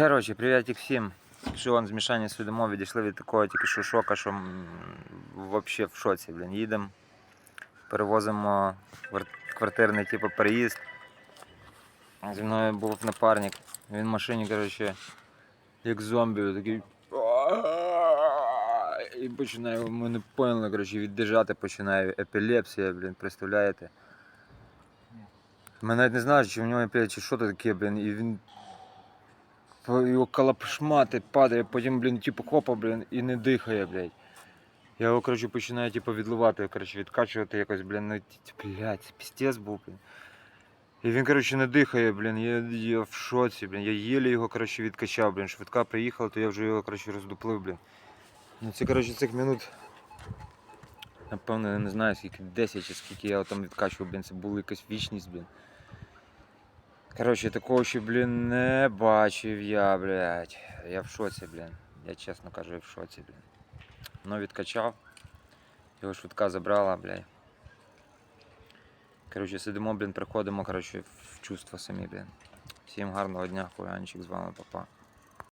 Коротше, привітик всім. Що он змішання сидимо, відійшли від такого тільки що шока, що вообще в шоці, блін. Їдемо, перевозимо квартирний типу переїзд. Зі мною був напарник. Він в машині, коротше, як зомбі, такий. І починає, ми не поняли, коротше, віддижати починає епілепсія, блін, представляєте? Ми навіть не знали, чи в нього епілепсія, чи що це таке, блін, і він його калапшмати падає, потім, блін, типу хопа, блін, і не дихає, блядь. Я його, коротше, починаю, типу, відливати, коротше, відкачувати якось, блін, ну, блядь, це піздець був, блін. І він, коротше, не дихає, блін, я, я в шоці, блін, я єлі його, коротше, відкачав, блін, швидка приїхала, то я вже його, коротше, роздуплив, блін. Ну, це, коротше, цих минут, напевно, я не знаю, скільки, 10 чи скільки я там відкачував, блін, це була якась вічність, блін. Коротше, такого ще, блін, не бачив я, блядь. Я в шоці, блін. Я чесно кажу, я в шоці, блін. Ну, відкачав. Його швидка забрала, блядь. Коротше, сидимо, блін, приходимо, коротше, в чувства самі, блін. Всім гарного дня, хуянчик, з вами папа.